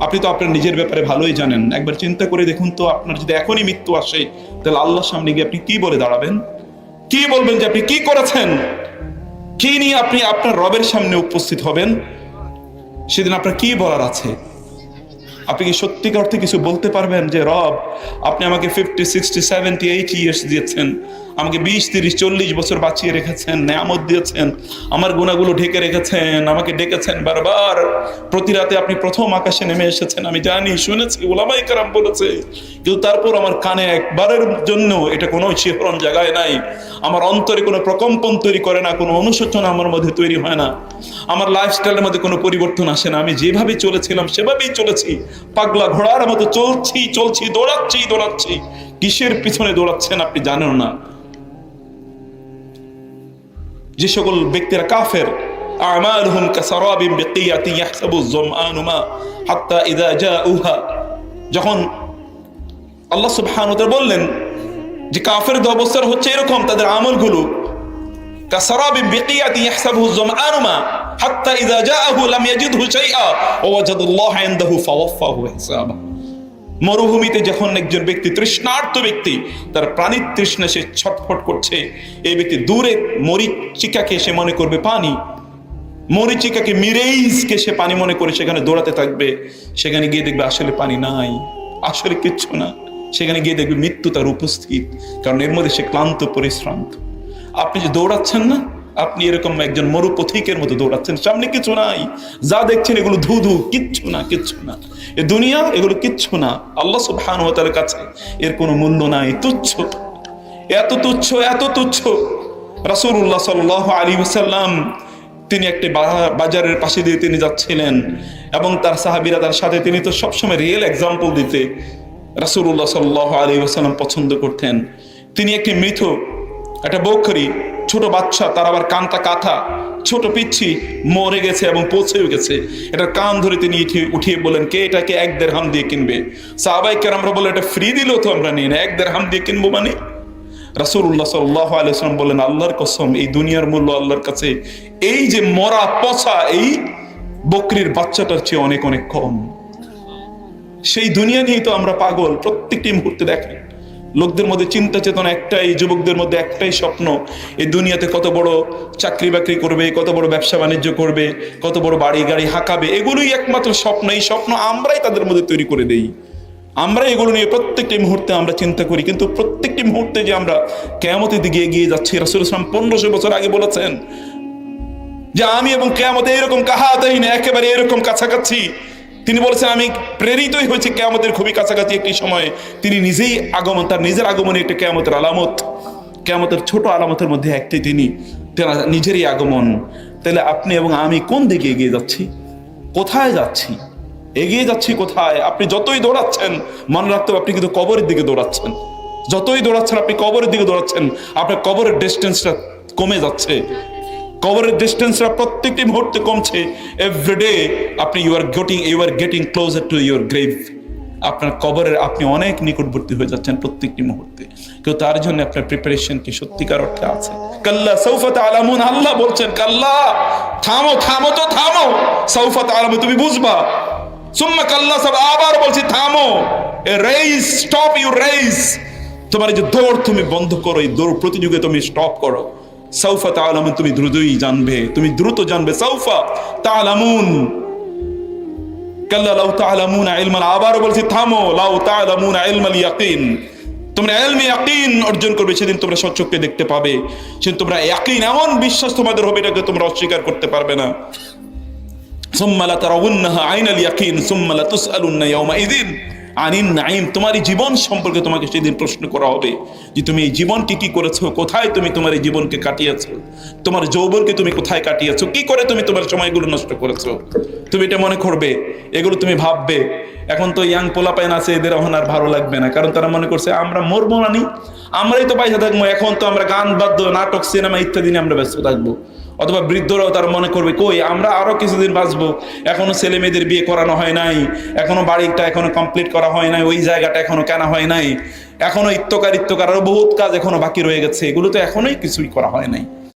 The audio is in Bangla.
আপনি তো আপনার নিজের ব্যাপারে ভালোই জানেন। একবার চিন্তা করে দেখুন তো, আপনার যদি এখনই মৃত্যু আসে, তাহলে আল্লাহর সামনে গিয়ে আপনি কি বলে দাঁড়াবেন? কি বলবেন যে আপনি কি করেছেন? কি নিয়ে আপনি আপনার রবের সামনে উপস্থিত হবেন? সেদিন আপনার কি বলার আছে? আপনি কি সত্যিকার অর্থে কিছু বলতে পারবেন যে, রব, আপনি আমাকে fifty sixty seventy eight years দিয়েছেন। আমাকে বিশ, তিরিশ, চল্লিশ বছর বাঁচিয়ে রেখেছেন, নেয়ামত দিয়েছেন, আমার গুণাগুলো ঢেকে রেখেছেন, আমাকে ডেকেছেন বারবার। প্রতি রাতে আপনি প্রথম আকাশে নেমে এসেছেন, আমি জানি, শুনেছি, ওলামাই কারাম বলেছে। কিন্তু তারপর আমার কানে একবারের জন্য এটা কোনো শিহরণ জায়গায় নাই। আমার অন্তরে কোনো প্রকম্পন তৈরি করে না, কোনো অনুশোচনা আমার মধ্যে তৈরি হয় না। আমার লাইফস্টাইলের মধ্যে কোনো পরিবর্তন আসে না। আমি যেভাবে চলেছিলাম, সেভাবেই চলেছি। পাগলা ঘোড়ার মতো চলছি চলছি, দৌড়াচ্ছি দৌড়াচ্ছি। কিসের পিছনে দৌড়াচ্ছেন আপনি জানেন না। যে সকল ব্যক্তিরা কাফের أعمالهم كسراب بقية يحسب الظمآن ماء حتى إذا جاءوها যখন আল্লাহ সুবহানাহু ওয়া তাআলা বললেন যে কাফের অবস্থা হচ্ছে এরকম তাদের আমলগুলো كسراب بقية يحسبه الظمآن ماء حتى إذا جاءه لم يجده شيئا ووجد الله عنده فوفاه حسابه মরুভূমিতে যখন একজন ব্যক্তি তৃষ্ণার্ত ব্যক্তি, তার প্রাণীর তৃষ্ণা সে ছটফট করছে। এই ব্যক্তি দূরে মরিচিকাকে সে মনে করবে পানি। মরিচিকাকে মিরেইজকে সে পানি মনে করে সেখানে দৌড়াতে থাকবে। সেখানে গিয়ে দেখবে আসলে পানি নাই, আসলে কিচ্ছু না। সেখানে গিয়ে দেখবে মৃত্যু তার উপস্থিত, কারণ এর মধ্যে সে ক্লান্ত, পরিশ্রান্ত। আপনি যে দৌড়াচ্ছেন না আপনি এরকম একজন মরুপথিকের মতো দৌড়াচ্ছেন। সামনে কিছু নাই। যা দেখছেন এগুলো ধু ধু কিচ্ছু না কিচ্ছু না। এ দুনিয়া এগুলো কিচ্ছু না। আল্লাহ তাআলার কাছে এর কোনো মূল্য নাই। তুচ্ছ। এত তুচ্ছ এত তুচ্ছ। রাসূলুল্লাহ সাল্লাল্লাহু আলাইহি ওয়াসাল্লাম তিনি একটি বাজারের পাশে দিয়ে তিনি যাচ্ছিলেন এবং তার সাহাবীরা তার সাথে তিনি তো সবসময় রিয়েল এক্সাম্পল দিতে রাসূলুল্লাহ সাল্লাল্লাহু আলাইহি ওয়াসাল্লাম পছন্দ করতেন। তিনি একটি মৃত, একটা বকরি ছোট বাচ্চা, তার আবার কানটা কাঁথা। ছোট পিচ্ছি মরে গেছে এবং পৌঁছেও গেছে। এটার কান ধরে তিনি উঠিয়ে বলেন কে এটাকে এক দেড় হাম দিয়ে কিনবে? সাহাবাইকার আমরা বলে এটা ফ্রি দিলেও তো আমরা নিই না, এক দেড় হাম দিয়ে কিনবো মানে? রাসূলুল্লাহ সাল্লাল্লাহু আলাইহি বলেন আল্লাহর কসম, এই দুনিয়ার মূল্য আল্লাহর কাছে। এই যে মরা পচা, এই বকরির বাচ্চাটার চেয়ে অনেক অনেক কম। সেই দুনিয়া নিয়েই তো আমরা পাগল, প্রত্যেকটি মুহূর্তে দেখেন। লোকদের মধ্যে চিন্তা চেতনা একটাই, যুবকদের মধ্যে একটাই স্বপ্ন, এই দুনিয়াতে কত বড় চাকরি বাকরি করবে, কত বড় ব্যবসা বাণিজ্য করবে, কত বড় বাড়ি গাড়ি হাঁকাবে, এগুলোই একমাত্র স্বপ্ন। এই স্বপ্ন আমরাই তাদের মধ্যে তৈরি করে দেই। আমরা এগুলো নিয়ে প্রত্যেকটি মুহূর্তে আমরা চিন্তা করি, কিন্তু প্রত্যেকটি মুহূর্তে যে আমরা কেয়ামতের দিকে এগিয়ে যাচ্ছি, রাসুল ইসলাম পনেরোশো বছর আগে বলেছেন যে, আমি এবং কেয়ামতে এরকম কাহাতাই না একেবারে এরকম কাছাকাছি তিনি বলেছেন, আমি প্রেরিতই হয়েছি কেয়ামতের খুবই কাছাকাছি একটি সময়ে। তিনি নিজেই আগমন, তার নিজের আগমনে একটি কেয়ামতের আলামত, কেয়ামতের ছোট আলামতের মধ্যে একটি তিনি তেনার নিজেরই আগমন। তাহলে আপনি এবং আমি কোন দিকে এগিয়ে যাচ্ছি? কোথায় যাচ্ছি? এগিয়ে যাচ্ছি কোথায়? আপনি যতই দৌড়াচ্ছেন, মনে রাখতে আপনি কিন্তু কবরের দিকে দৌড়াচ্ছেন। যতই দৌড়াচ্ছেন, আপনি কবরের দিকে দৌড়াচ্ছেন, আপনার কবরের ডিস্টেন্সটা কমে যাচ্ছে। কবরের ডিস্টেন্সটা প্রত্যেকটি মুহূর্তে কমছে। এভরিডে আপনি you are getting you are getting closer to your grave আপনার কবরের আপনি অনেক নিকটবর্তী হয়ে যাচ্ছেন প্রত্যেকটি মুহূর্তে। কেউ তার জন্য আপনার প্রিপারেশন কি সত্যিকার অর্থে আছে? কাল্লা সৌফত আলামুন আল্লাহ বলছেন, কাল্লা, থামো থামো তো, থামো। সৌফত আলামু তুমি বুঝবা? সুম্মা কাল্লা সব আবার বলছি, থামো। রেইস স্টপ ইউ রেইস তোমার যে দৌড় তুমি বন্ধ করো, এই দৌড় প্রতিযোগিতা তুমি স্টপ করো। সৌফা তালামুন তুমি দ্রুতই জানবে, তুমি দ্রুত জানবে সৌফা তালামুন কাল্লা লাউ তালামুন ইলমাল আবার বলছি থামো, লাউ ইয়াকিন। তোমরা ইলমে ইয়াকিন অর্জন করবে, সেদিন তোমরা সচক্ষে দেখতে পাবে। সেদিন তোমরা ইয়াকিন, এমন বিশ্বাস তোমাদের হবে, এটাকে তোমরা অস্বীকার করতে পারবে না। সুম্মা লা তারাউন্নাহা আইনাল ইয়াকিন, সুম্মা লা তুসআলুন্না ইয়াওমাইযিন আনিন নাইম তোমার এই জীবন সম্পর্কে তোমাকে সেদিন প্রশ্ন করা হবে যে তুমি এই জীবনকে কি করেছ? কোথায় তুমি তোমার এই জীবনকে কাটিয়েছো? তোমার যৌবনকে তুমি কোথায় কাটিয়েছো? কি করে তুমি তোমার সময়গুলো নষ্ট করেছ? তুমি এটা মনে করবে? এগুলো তুমি ভাববে? এখন তো ইয়াং পোলাপাইন আছে, এদের এখন আর ভালো লাগবে না। কারণ তারা মনে করছে, আমরা মরবো না? আমরাই তো পয়সা থাকব। এখন তো আমরা গান, বাদ্য, নাটক, সিনেমা ইত্যাদি নিয়ে আমরা ব্যস্ত থাকব। অথবা বৃদ্ধরাও তার মনে করবে, কই, আমরা আরও কিছুদিন বাঁচবো। এখনও ছেলে মেয়েদের বিয়ে করানো হয় নাই এখনও বাড়িটা এখনও কমপ্লিট করা হয় নাই, ওই জায়গাটা এখনও কেনা হয় নাই এখনও ইত্যকার ইত্যকার আরও বহুত কাজ এখনও বাকি রয়ে গেছে, এগুলো তো এখনোই কিছুই করা হয় নাই।